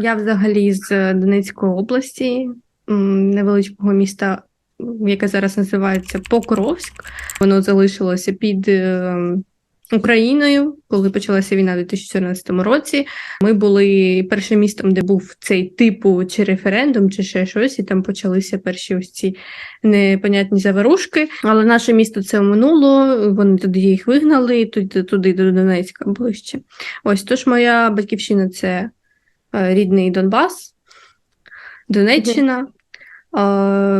Я взагалі з Донецької області, невеличкого міста, яке зараз називається Покровськ. Воно залишилося під е, Україною, коли почалася війна у 2014 році. Ми були першим містом, де був цей типу чи референдум, чи ще щось, і там почалися перші ось ці непонятні заворушки. Але наше місто це минуло. Вони туди їх вигнали, туди, туди до Донецька ближче. Ось тож моя батьківщина це е, рідний Донбас, Донеччина. Е,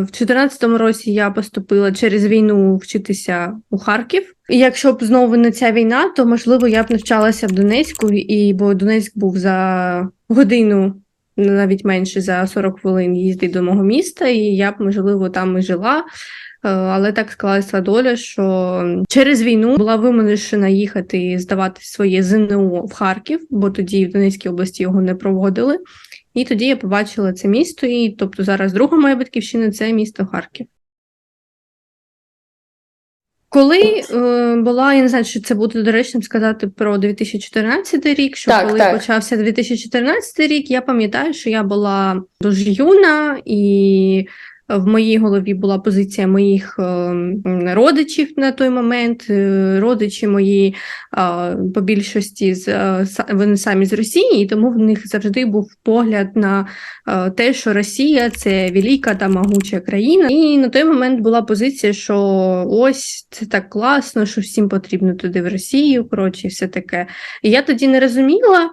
В 2014 році я поступила через війну вчитися у Харків. І якщо б знову не ця війна, то можливо я б навчалася в Донецьку, і бо Донецьк був за годину, навіть менше за 40 хвилин їзди до мого міста, і я б можливо там і жила. Е, Але так склалася доля, що через війну була вимушена їхати здавати своє ЗНО в Харків, бо тоді в Донецькій області його не проводили. І тоді я побачила це місто, і тобто зараз друга моя батьківщина це місто Харків. Коли е, була, я не знаю, чи це буде доречним сказати про 2014 рік, що Так, коли так. почався 2014 рік, я пам'ятаю, що я була дуже юна, і в моїй голові була позиція моїх е, родичів на той момент. Е, Родичі мої по більшості з е, вони самі з Росії, і тому в них завжди був погляд на те, що Росія це велика та могуча країна. І на той момент була позиція, що ось це так класно, що всім потрібно туди в Росію, коротше, все таке. І я тоді не розуміла.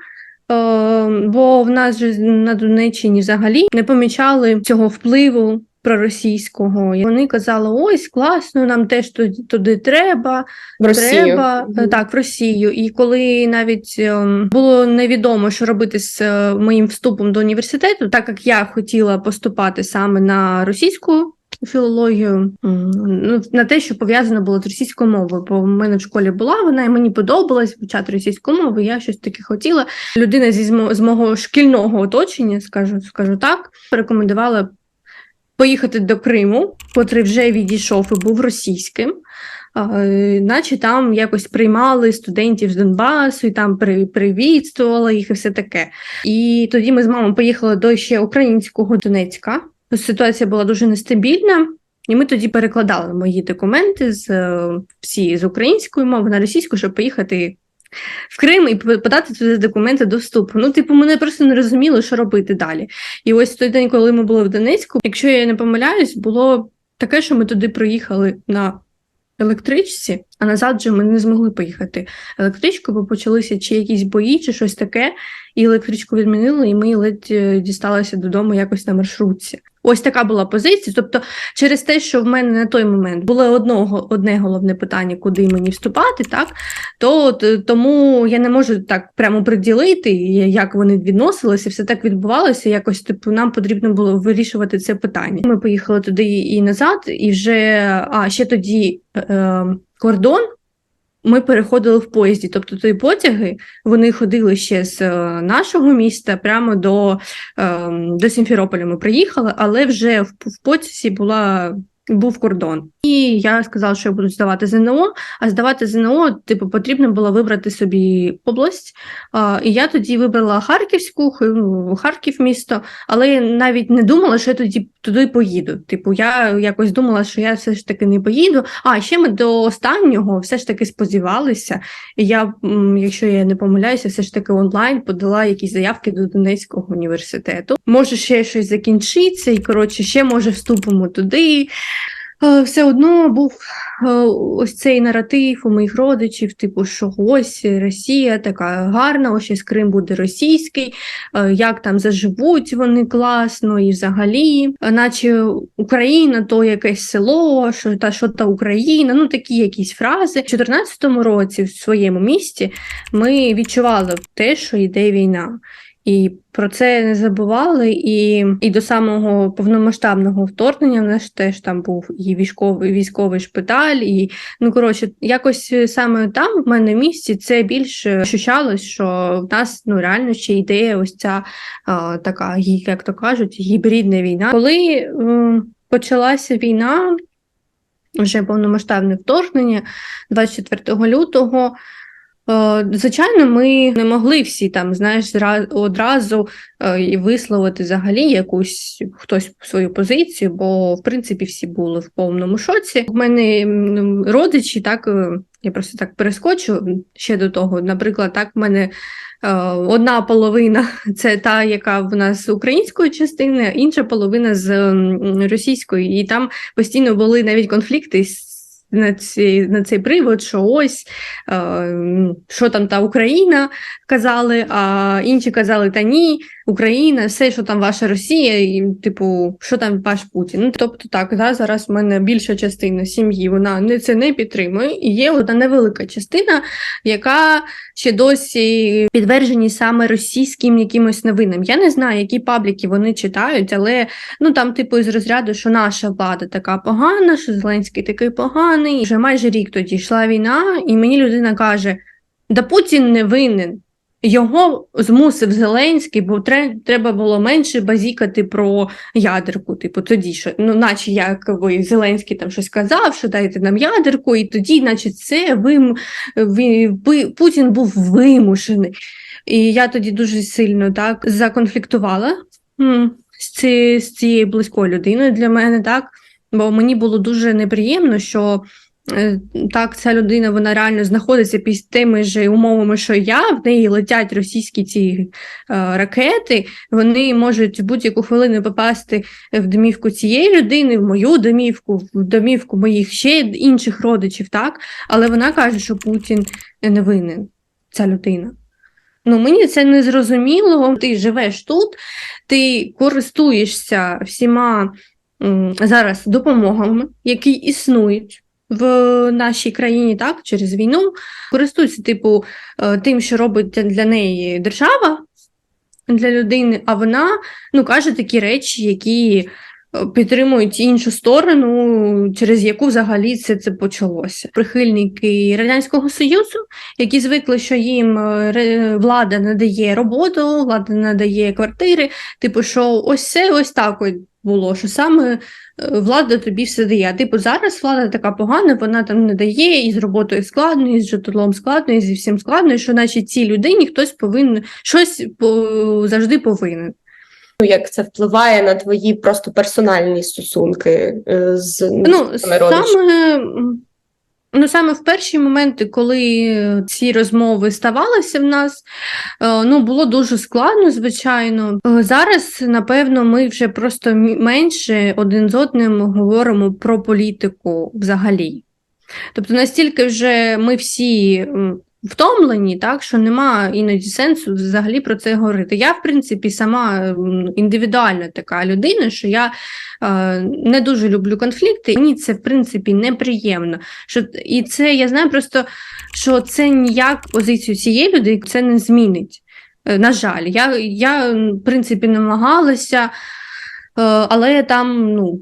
Бо в нас же на Донеччині взагалі не помічали цього впливу проросійського. І вони казали: ось класно, нам теж туди, туди треба, В Росію. Треба е, так в Росію. І коли навіть ем, було невідомо, що робити з е, моїм вступом до університету, так як я хотіла поступати саме на російську. Філологію ну, на те, що пов'язано було з російською мовою, бо в мене в школі була вона, і мені подобалось вивчати російську мову. Я щось таке хотіла. Людина зі з мого шкільного оточення, скажу, скажу так, порекомендувала поїхати до Криму, котрий вже відійшов і був російським. Е, Наче там якось приймали студентів з Донбасу і там при, привітствували їх і все таке. І тоді ми з мамою поїхали до ще українського Донецька. Ситуація була дуже нестабільна, і ми тоді перекладали мої документи з е, всі з української мови на російську, щоб поїхати в Крим і подати туди документи до вступу. Ну, типу, мене просто не розуміло, що робити далі. І ось той день, коли ми були в Донецьку, якщо я не помиляюсь, було таке, що ми туди проїхали на електричці, а назад же ми не змогли поїхати електричкою, бо почалися чи якісь бої, чи щось таке, і електричку відмінили, і ми ледь е, дісталися додому якось на маршрутці. Ось така була позиція. Тобто, через те, що в мене на той момент було одного одне головне питання, куди мені вступати, так то т- тому я не можу так прямо приділити, як вони відносилися, все так відбувалося. Якось типу нам потрібно було вирішувати це питання. Ми поїхали туди і назад, і вже а ще тоді е, кордон. Ми переходили в поїзді, тобто ті потяги вони ходили ще з е, нашого міста прямо до, е, до Сімферополя. Ми приїхали, але вже в, в потязі була. Був кордон, і я сказала, що я буду здавати ЗНО. А здавати ЗНО, типу, потрібно було вибрати собі область. А, і я тоді вибрала Харківську, ну, Харків місто, але навіть не думала, що я тоді туди поїду. Типу, я якось думала, що я все ж таки не поїду. А ще ми до останнього все ж таки сподівалися. І я, якщо я не помиляюся, все ж таки онлайн подала якісь заявки до Донецького університету. Може, ще щось закінчиться, і коротше, ще може вступимо туди. Е, Все одно був е, ось цей наратив у моїх родичів, типу, що ось Росія така гарна, ось ось Крим буде російський, е, як там заживуть вони класно і взагалі, наче Україна то якесь село, що та що та Україна, ну такі якісь фрази. У 2014 році в своєму місті ми відчували те, що йде війна. І про це не забували, і, і до самого повномасштабного вторгнення в нас теж там був і військовий військовий шпиталь, і ну коротше, якось саме там, в мене в місті, це більше ощущалось, що в нас ну реально ще йде ось ця а, така, як то кажуть, гібридна війна. Коли м, почалася війна, вже повномасштабне вторгнення 24 лютого. Е, Звичайно, ми не могли всі там, знаєш, одразу е, і висловити взагалі якусь хтось свою позицію, бо в принципі всі були в повному шоці. У мене родичі, так е, я просто так перескочу ще до того. Наприклад, так в мене. Одна половина це та, яка в нас з української частини, інша половина з російської, і там постійно були навіть конфлікти з- на ці, на цей привод, що ось е, що там та Україна казали, а інші казали, та ні, Україна, все, що там ваша Росія, і типу, що там ваш Путін. Ну, тобто так, да, зараз в мене більша частина сім'ї, вона не це не підтримує. І є одна невелика частина, яка ще досі підтверджені саме російським якимось новинам. Я не знаю, які пабліки вони читають, але ну там, типу, із розряду, що наша влада така погана, що Зеленський такий поганий. Вже майже рік тоді йшла війна, і мені людина каже: да Путін не винен. Його змусив Зеленський, бо тре- треба було менше базікати про ядерку. Типу, тоді що, ну, наче якби Зеленський там щось казав, що дайте нам ядерку, і тоді, наче, це ви, ви- Путін був вимушений. І я тоді дуже сильно так законфліктувала з, ці, з цією близькою людиною для мене, так. Бо мені було дуже неприємно, що так ця людина вона реально знаходиться під тими ж умовами, що я, в неї летять російські ці е, ракети, вони можуть в будь-яку хвилину попасти в домівку цієї людини, в мою домівку, в домівку моїх ще інших родичів, так? Але вона каже, що Путін не винен, ця людина. Ну, мені це не зрозуміло. Ти живеш тут, ти користуєшся всіма зараз допомогами, які існують в нашій країні, так, через війну, користуються, типу, е, тим, що робить для неї держава для людини, а вона ну, каже такі речі, які е, підтримують іншу сторону, через яку взагалі це, це почалося. Прихильники Радянського Союзу, які звикли, що їм е, влада надає роботу, влада надає квартири, типу, що ось це ось так було, що саме е, влада тобі все дає. А типу, зараз влада така погана, вона там не дає, і з роботою складно, і з житлом складно, і зі всім складно, і що наче цій людині хтось повинен щось по, завжди повинен. Ну, як це впливає на твої просто персональні стосунки е, з Ну, саме, ну, саме в перші моменти, коли ці розмови ставалися в нас, е, ну, було дуже складно, звичайно. Е, Зараз, напевно, ми вже просто менше один з одним говоримо про політику взагалі. Тобто настільки вже ми всі втомлені, так, що нема іноді сенсу взагалі про це говорити. Я, в принципі, сама індивідуальна така людина, що я е, не дуже люблю конфлікти, мені це, в принципі, неприємно. Що, і це я знаю просто, що це ніяк позицію цієї людини це не змінить. Е, На жаль, я, я в принципі, намагалася, е, але там, ну.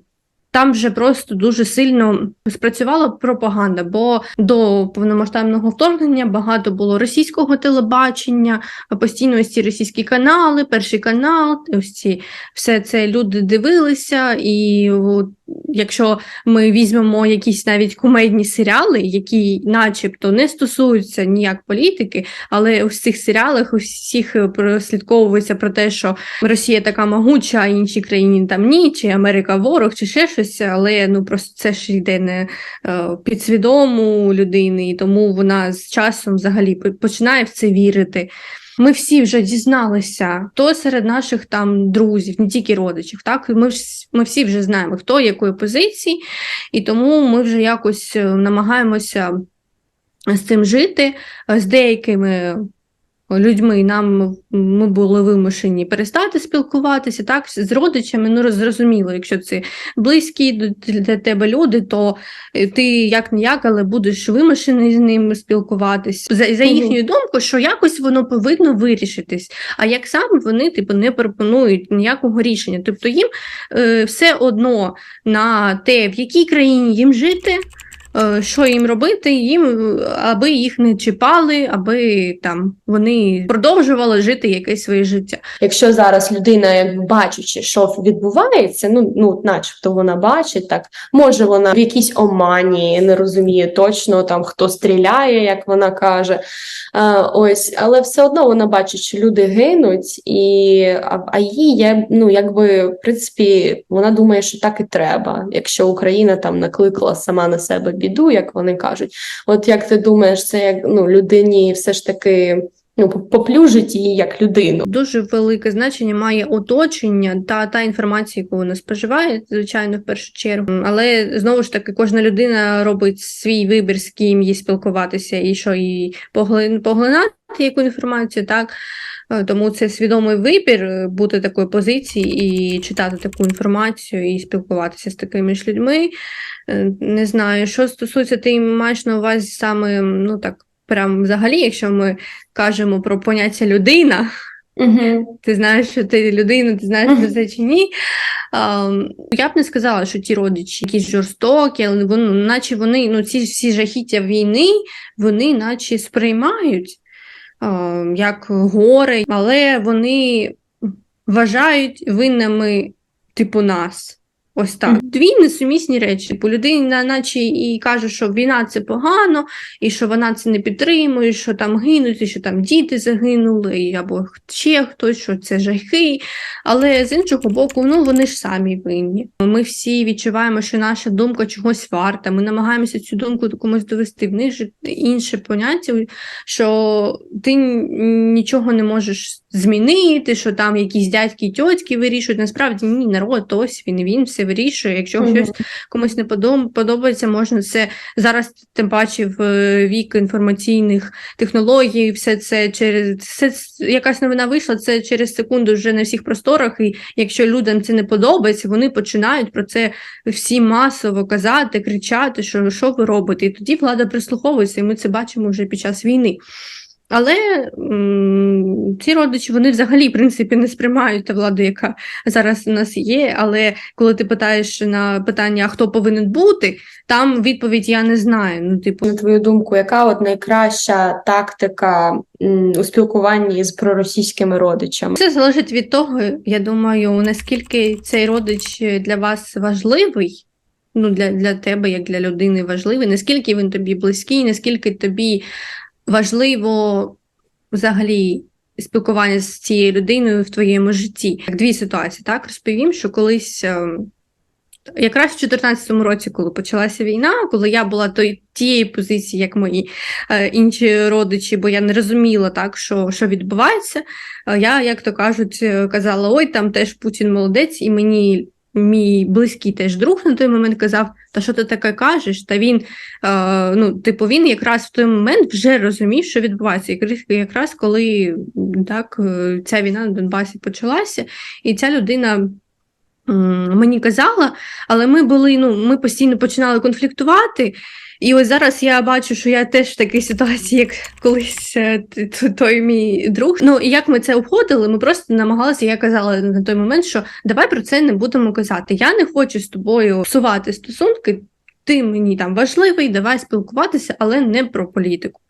Там вже просто дуже сильно спрацювала пропаганда, бо до повномасштабного вторгнення багато було російського телебачення, постійно ось ці російські канали, перший канал, ось ці все це люди дивилися. І от, якщо ми візьмемо якісь навіть кумедні серіали, які начебто не стосуються ніяк політики, але у цих серіалах у всіх прослідковується про те, що Росія така могуча, а інші країни там ні, чи Америка ворог, чи ще щось, але ну просто це ж йде не е, підсвідому людини, і тому вона з часом взагалі починає в це вірити. Ми всі вже дізналися, хто серед наших там друзів, не тільки родичів, так ми, ми всі вже знаємо, хто якої позиції, і тому ми вже якось е, намагаємося з цим жити. Е, З деякими людьми нам ми були вимушені перестати спілкуватися, так з родичами. Ну зрозуміло, якщо це близькі для тебе люди, то е, ти як не як, але будеш вимушений з ними спілкуватись. За, за їхньою думкою, що якось воно повинно вирішитись. А як саме вони типу не пропонують ніякого рішення. Тобто їм е, все одно на те, в якій країні їм жити. Е, що їм робити, їм, е, аби їх не чіпали, аби там вони продовжували жити якесь своє життя. Якщо зараз людина, бачучи, що відбувається, ну ну, начебто вона бачить так, може вона в якійсь омані не розуміє точно там хто стріляє, як вона каже. А, ось, але все одно вона бачить, що люди гинуть, і а, а їй є, ну якби в принципі, вона думає, що так і треба, якщо Україна там накликала сама на себе біду, як вони кажуть. От як ти думаєш, це як ну людині все ж таки ну поплюжить її як людину? Дуже велике значення має оточення та та інформація, яку вона споживає, звичайно, в першу чергу. Але знову ж таки, кожна людина робить свій вибір, з ким їй спілкуватися і що їй поглин- поглинати яку інформацію, так. Е, Тому це свідомий вибір е, бути такої позиції і читати таку інформацію і спілкуватися з такими ж людьми. Е, Не знаю, що стосується, ти маєш на увазі саме, ну так, прям взагалі, якщо ми кажемо про поняття людина, Угу. ти знаєш, що ти людина, ти знаєш про це чи ні. А, я б не сказала, що ті родичі якісь жорстокі, але вони, наче вони, ну, ці всі жахіття війни, вони наче сприймають а, як горе, але вони вважають винними, типу, нас. Ось так. Дві несумісні речі. Типу, людина, наче і каже, що війна це погано, і що вона це не підтримує, що там гинуть, і що там діти загинули, або ще хтось, що це жахи. Але з іншого боку, ну вони ж самі винні. Ми всі відчуваємо, що наша думка чогось варта. Ми намагаємося цю думку комусь довести. В них же інше поняття, що ти нічого не можеш змінити, що там якісь дядьки і тьотьки вирішують. Насправді ні, народ ось він, він все вирішує. Якщо Мгм. щось комусь не подоб- подобається, можна це зараз, тим паче в е, вік інформаційних технологій, все це через все, якась новина вийшла, це через секунду вже на всіх просторах. І якщо людям це не подобається, вони починають про це всі масово казати, кричати, що, що ви робите. І тоді влада прислуховується, і ми це бачимо вже під час війни. Але м, ці родичі вони взагалі в принципі не сприймають ту владу, яка зараз у нас є. Але коли ти питаєш на питання, хто повинен бути, там відповідь я не знаю. Ну, типу, На твою думку, яка от найкраща тактика м, у спілкуванні з проросійськими родичами? Це залежить від того, я думаю, наскільки цей родич для вас важливий, ну для, для тебе, як для людини, важливий, наскільки він тобі близький, наскільки тобі важливо взагалі спілкування з цією людиною в твоєму житті. Як Дві ситуації, так розповім, що колись. ем, Якраз в 2014 році, коли почалася війна, коли я була той, тієї позиції, як мої е, інші родичі, бо я не розуміла так, що, що відбувається. Е, Я, як то кажуть, е, казала: ой, там теж Путін молодець, і мені мій близький теж друг на той момент казав: Та що ти таке кажеш? Та він, е, ну, типу, він якраз в той момент вже розумів, що відбувається. Якраз, якраз коли так, е, ця війна на Донбасі почалася, і ця людина. Мені казала, але ми були, ну, ми постійно починали конфліктувати. І ось зараз я бачу, що я теж в такій ситуації, як колись е, той мій друг. Ну і як ми це обходили, ми просто намагалися, я казала на той момент, що давай про це не будемо казати. Я не хочу з тобою псувати стосунки. Ти мені там важливий, давай спілкуватися, але не про політику.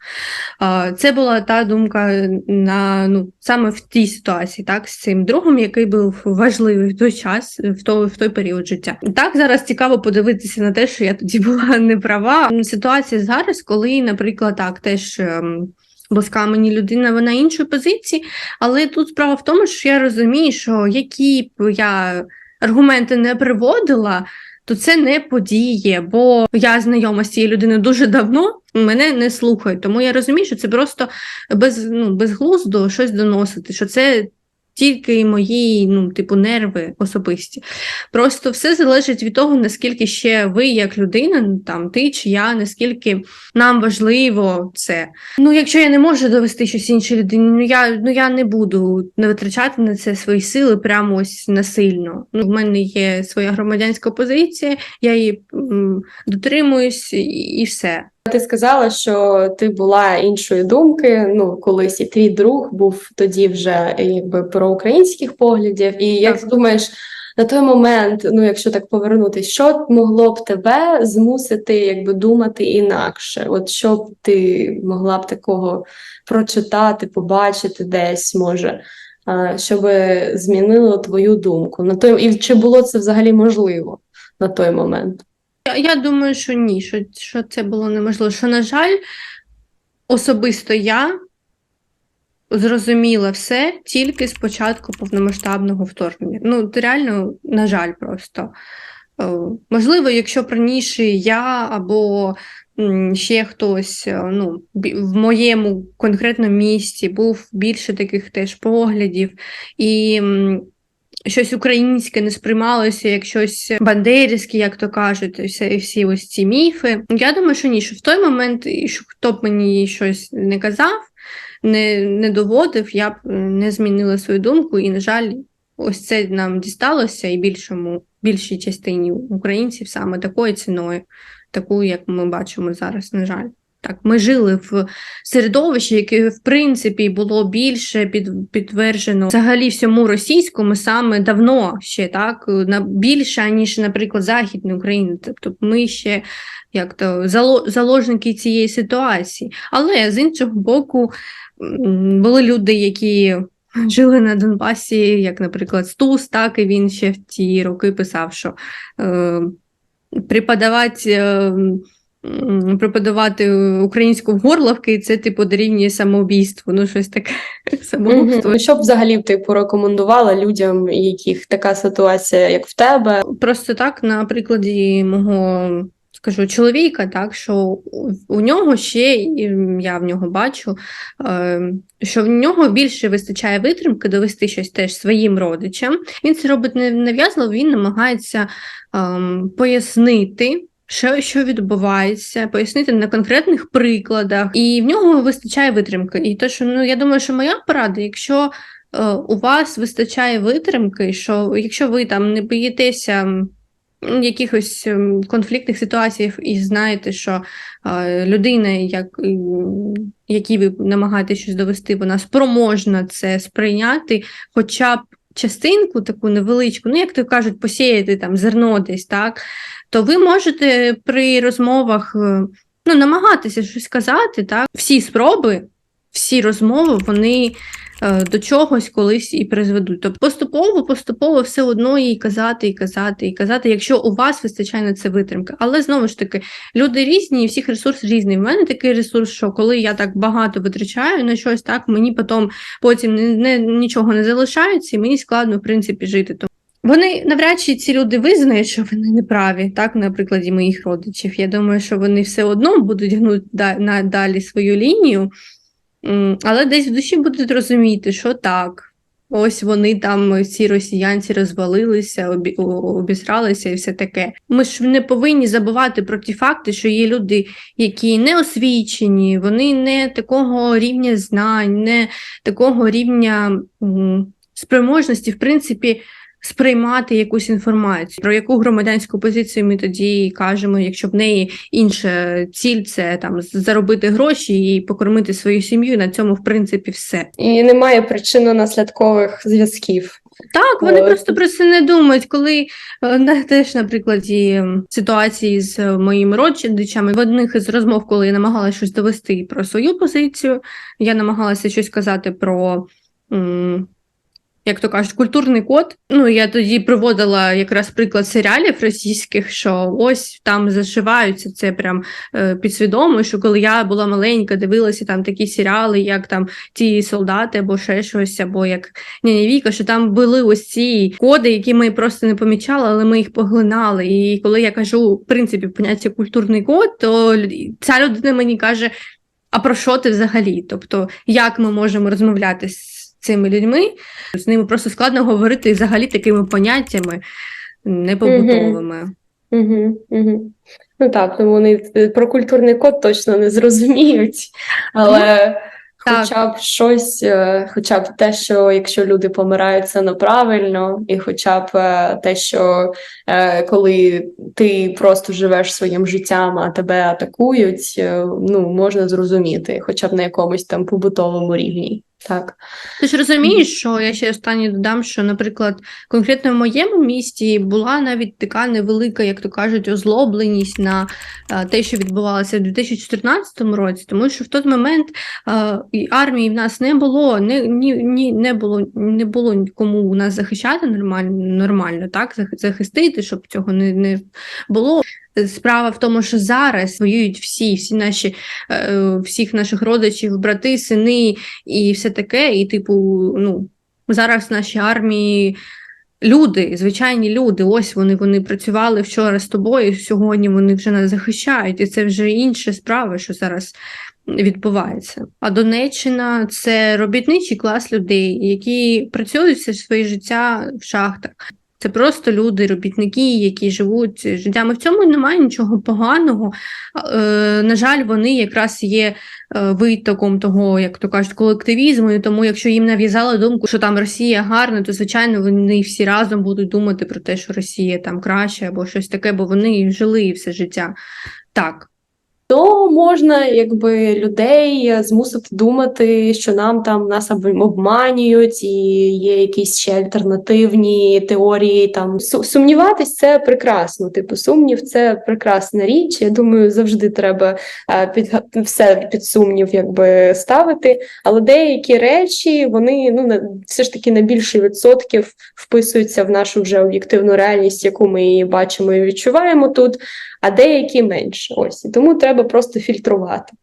Це була та думка на ну саме в тій ситуації, так з цим другом, який був важливий в той час, в той, в той період життя. Так зараз цікаво подивитися на те, що я тоді була не права. Ситуація зараз, коли, наприклад, так теж. ем, Близька мені людина, вона іншої позиції, але тут справа в тому, що я розумію, що які б я аргументи не приводила, то це не подіє, бо я знайома з цією людиною дуже давно, мене не слухають. Тому я розумію, що це просто без, ну, безглуздо щось доносити, що це тільки мої, ну, типу, нерви особисті. Просто все залежить від того, наскільки ще ви, як людина, ну, там ти чи я, наскільки нам важливо це. Ну, якщо я не можу довести щось іншій людині, ну я ну я не буду не витрачати на це свої сили прямо ось насильно. Ну, в мене є своя громадянська позиція, я її м, дотримуюсь і, і все. Ти сказала, що ти була іншої думки. Ну, колись і твій друг був тоді вже якби проукраїнських поглядів. І як Так. думаєш, на той момент, ну якщо так повернутися, що могло б тебе змусити якби думати інакше? От що б ти могла б такого прочитати, побачити десь, може, щоб змінило твою думку? На той, і чи було це взагалі можливо на той момент? Я, думаю, що ні, що, що це було неможливо. Що, на жаль, особисто я зрозуміла все тільки з початку повномасштабного вторгнення. Ну, реально, на жаль, просто. Е, Можливо, якщо раніше я або ще хтось е, ну, в моєму конкретному місці був більше таких теж поглядів, і щось українське не сприймалося як щось бандерівське, як то кажуть, і все, всі ось ці міфи. Я думаю, що ні, що в той момент, що хто б мені щось не казав, не, не доводив, я б е, не змінила свою думку, і, на жаль, ось це нам дісталося і більшому, більшій частині українців саме такою ціною, такою, як ми бачимо зараз, на жаль. Так, ми жили в середовищі, яке, в принципі, було більше під, підтверджено взагалі всьому російському саме давно ще так, на більше, ніж, наприклад, Західної України. Тобто ми ще як то заложники цієї ситуації. Але з іншого боку, були люди, які жили на Донбасі, як, наприклад, Стус, так і він ще в ті роки писав, що е, преподавати. Е, м, Преподавати українську в горловки, це типу дорівнює самоубійству. Ну, щось таке самогубство. Мгм. Що б взагалі ти порекомендувала людям, яких така ситуація, як в тебе? Просто так, на прикладі мого скажу чоловіка, так що у- нього ще, я в нього бачу, е, що в нього більше вистачає витримки довести щось теж своїм родичам. Він це робить не нав'язливо, він намагається ем, пояснити. Що, що відбувається, пояснити на конкретних прикладах, і в нього вистачає витримки. І то, що ну я думаю, що моя порада, якщо е, у вас вистачає витримки, що якщо ви там не боїтеся якихось конфліктних ситуацій і знаєте, що е, людина, як, якій ви намагаєтесь щось довести, вона спроможна це сприйняти, хоча б частинку таку невеличку, ну як то кажуть, посіяти там зерно десь, так, то ви можете при розмовах е, ну, намагатися щось сказати, так. Всі спроби, всі розмови, вони до чогось колись і призведуть. Тобто поступово, поступово все одно їй казати, і казати, і казати, якщо у вас вистачає на це витримки. Але знову ж таки, люди різні, і всіх ресурс різний. У мене такий ресурс, що коли я так багато витрачаю на щось, так мені потім потім не, не, нічого не залишається, і мені складно, в принципі, жити. Вони навряд чи ці люди визнають, що вони неправі, так, на прикладі моїх родичів. Я думаю, що вони все одно будуть гнути да- далі свою лінію, але десь в душі будуть розуміти, що так. Ось вони там, ці росіянці, розвалилися, обі- обісралися і все таке. Ми ж не повинні забувати про ті факти, що є люди, які не освічені, вони не такого рівня знань, не такого рівня спроможності, в принципі, сприймати якусь інформацію. Про яку громадянську позицію ми тоді кажемо, якщо в неї інша ціль це там заробити гроші і покормити свою сім'ю, на цьому, в принципі, все. І немає причинно-наслідкових зв'язків. Так, вони Ой. просто про це не думають. Коли е, теж, на прикладі м, ситуації з моїми родичами, в одних із розмов, коли я намагалася щось довести про свою позицію, я намагалася щось казати про. Як то кажуть, культурний код. Ну, я тоді приводила якраз приклад серіалів російських, що ось там зашиваються це прям е, підсвідомо, що коли я була маленька, дивилася там такі серіали, як там ті солдати, або ще щось, або як ні, Віка, що там були ось ці коди, які ми просто не помічали, але ми їх поглинали. І коли я кажу, в принципі, поняття культурний код, то ця людина мені каже: а про що ти взагалі? Тобто, як ми можемо розмовляти з цими людьми? З ними просто складно говорити взагалі такими поняттями непобутовими. Угу, угу. Ну так, ну вони е, про культурний код точно не зрозуміють, але так. хоча б щось, е, хоча б те, що якщо люди помирають, це неправильно, і хоча б е, те, що коли ти просто живеш своїм життям, а тебе атакують, ну можна зрозуміти, хоча б на якомусь там побутовому рівні. Так. Ти ж розумієш, що я ще останнє додам, що, наприклад, конкретно в моєму місті була навіть така невелика, як то кажуть, озлобленість на е, те, що відбувалося в 2014 році, тому що в той момент е, армії в нас не було, не, ні, ні, не було не було нікому у нас захищати нормально, нормально так, зах- захистити, щоб цього не, не було. Справа в тому, що зараз воюють всі, всі наші, е, всіх наших родичів, брати, сини і все таке. І, типу, ну, зараз наші армії люди, звичайні люди, ось вони, вони працювали вчора з тобою, сьогодні вони вже нас захищають, і це вже інша справа, що зараз відбувається. А Донеччина це робітничий клас людей, які працюють все своє життя в шахтах. Це просто люди, робітники, які живуть життям. І в цьому немає нічого поганого. Е, на жаль, вони якраз є е, витоком того, як то кажуть, колективізму. І тому, якщо їм нав'язали думку, що там Росія гарна, то звичайно вони всі разом будуть думати про те, що Росія там краще або щось таке, бо вони жили все життя. Так. То можна якби людей змусити думати, що нам там нас обманюють, і є якісь ще альтернативні теорії. Там сумніватись це прекрасно. Типу, сумнів це прекрасна річ. Я думаю, завжди треба е, під все під сумнів, якби ставити. Але деякі речі вони ну на все ж таки на більший відсотків вписуються в нашу вже об'єктивну реальність, яку ми бачимо і відчуваємо тут а деякі менше. Ось і тому треба просто фільтрувати.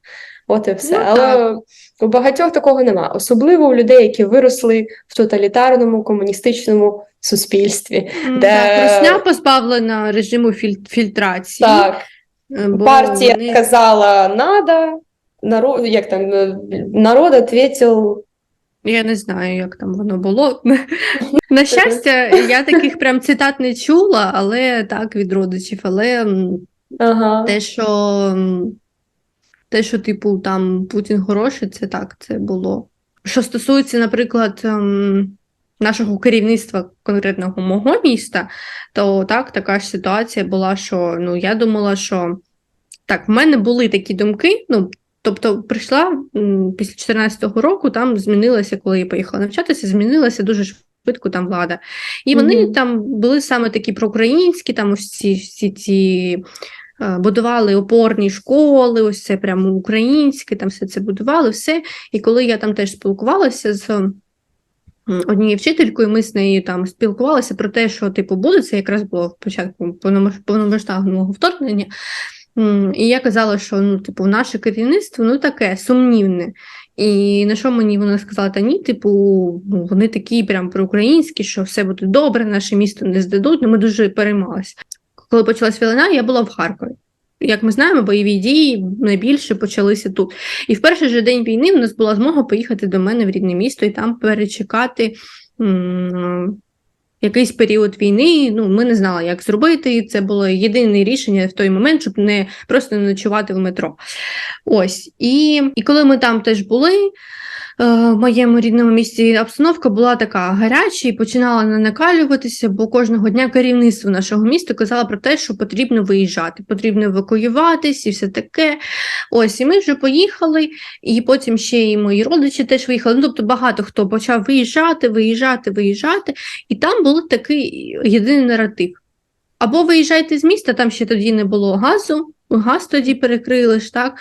От і все. Ну, Але у багатьох такого нема. Особливо у людей, які виросли в тоталітарному комуністичному суспільстві. Де- Так, позбавлена режиму філь- фільтрації. Так, е, бо партія вони- казала надо, народ, як там е, народ ответил Я не знаю, як там воно було. На щастя, я таких прям цитат не чула, але так від родичів. Але ага. те, що те, що, типу, там Путін хороший, це так, це було. Що стосується, наприклад, ем, нашого керівництва конкретного мого міста, то так, така ж ситуація була, що ну, я думала, що так, в мене були такі думки. Ну, тобто, прийшла після 14-го року, там змінилася, коли я поїхала навчатися, змінилася дуже швидко там влада. І вони Мгм. там були саме такі проукраїнські, там ось ці всі ці. Е, Будували опорні школи, ось це прямо українське, там все це будували, все. І коли я там теж спілкувалася з однією вчителькою, ми з нею там спілкувалися про те, що типу буде, це якраз було в початку повномасштабного вторгнення. І я казала, що ну, типу, наше керівництво ну таке сумнівне. І на що мені вона сказала, та ні, типу, ну, вони такі прям проукраїнські, що все буде добре, наше місто не здадуть. Ну, ми дуже переймалися. Коли почалась війна, я була в Харкові. Як ми знаємо, бойові дії найбільше почалися тут. І в перший же день війни в нас була змога поїхати до мене в рідне місто і там перечекати якийсь період війни. Ну, ми не знали, як зробити. Це було єдине рішення в той момент, щоб не просто не ночувати в метро. Ось. І, і коли ми там теж були. Е, В моєму рідному місті обстановка була така гаряча і починала накалюватися, бо кожного дня керівництво нашого міста казало про те, що потрібно виїжджати, потрібно евакуюватись і все таке. Ось, і ми вже поїхали, і потім ще і мої родичі теж виїхали. Ну, тобто багато хто почав виїжджати, виїжджати, виїжджати, і там був такий єдиний наратив. Або виїжджайте з міста, там ще тоді не було газу, газ тоді перекрили ж, так?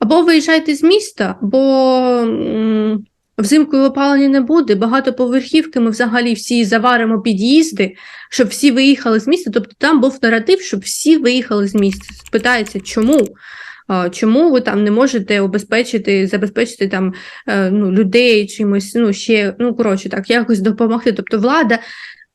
Або виїжджайте з міста, бо взимку опалення не буде, багатоповерхівки ми взагалі всі заваримо під'їзди, щоб всі виїхали з міста. Тобто там був наратив, щоб всі виїхали з міста. Питається, чому? Чому ви там не можете обезпечити, забезпечити там е, ну, людей чимось, ну ще ну коротше, так якось допомогти? Тобто влада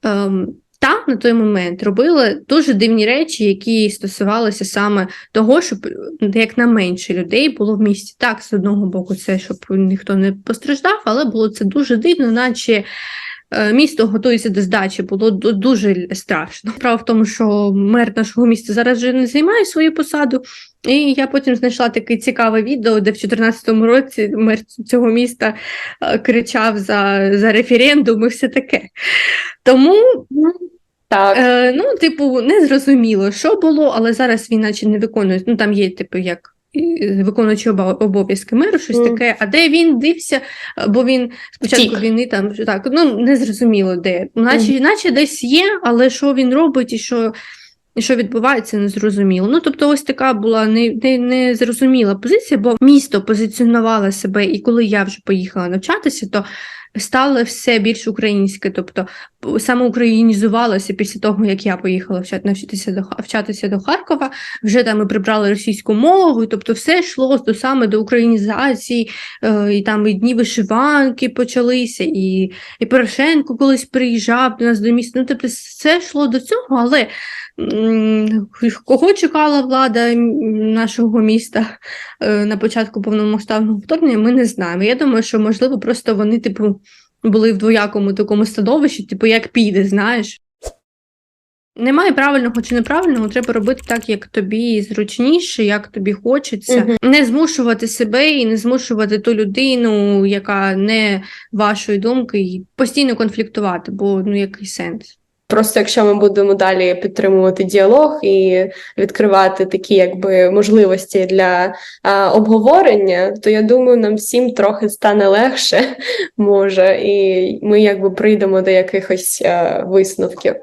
ем, там на той момент робила дуже дивні речі, які стосувалися саме того, щоб як на менше людей було в місті. Так, з одного боку, це щоб ніхто не постраждав, але було це дуже дивно, наче. е, Місто готується до здачі, було дуже страшно. Справа в тому, що мер нашого міста зараз вже не займає свою посаду, і я потім знайшла таке цікаве відео, де в 2014 році мер цього міста е, кричав за, за референдум і все таке. Тому Так. Е, ну, типу, не зрозуміло, що було, але зараз він наче не виконує. Ну, там є, типу, як Виконуючи виконуючий обов'язки меру, щось mm. таке. А де він дився? Бо він спочатку Втік. війни там так, ну не зрозуміло де. Наче, наче десь є, але що він робить і що. І що відбувається, не зрозуміло. Ну тобто, ось така була не, не, не позиція, бо місто позиціонувало себе, і коли я вже поїхала навчатися, то стало все більш українське. Тобто саме українізувалося після того, як я поїхала вчати, навчитися до Ха- вчатися до Харкова. Вже там ми прибрали російську мову, і, тобто все йшло до саме до українізації, е, і там і дні вишиванки почалися, і, і Порошенко колись приїжджав до нас до міста. Ну, тобто, все йшло до цього, але кого чекала влада нашого міста е, на початку повномасштабного вторгнення, ми не знаємо. Я думаю, що можливо просто вони, типу, були в двоякому такому становищі, типу, як піде, знаєш. Немає правильного чи неправильного, треба робити так, як тобі зручніше, як тобі хочеться. Мгм. Не змушувати себе і не змушувати ту людину, яка не вашої думки, і постійно конфліктувати, бо ну який сенс. Просто якщо ми будемо далі підтримувати діалог і відкривати такі якби можливості для а, обговорення, то я думаю, нам всім трохи стане легше, може, і ми якби прийдемо до якихось а, висновків.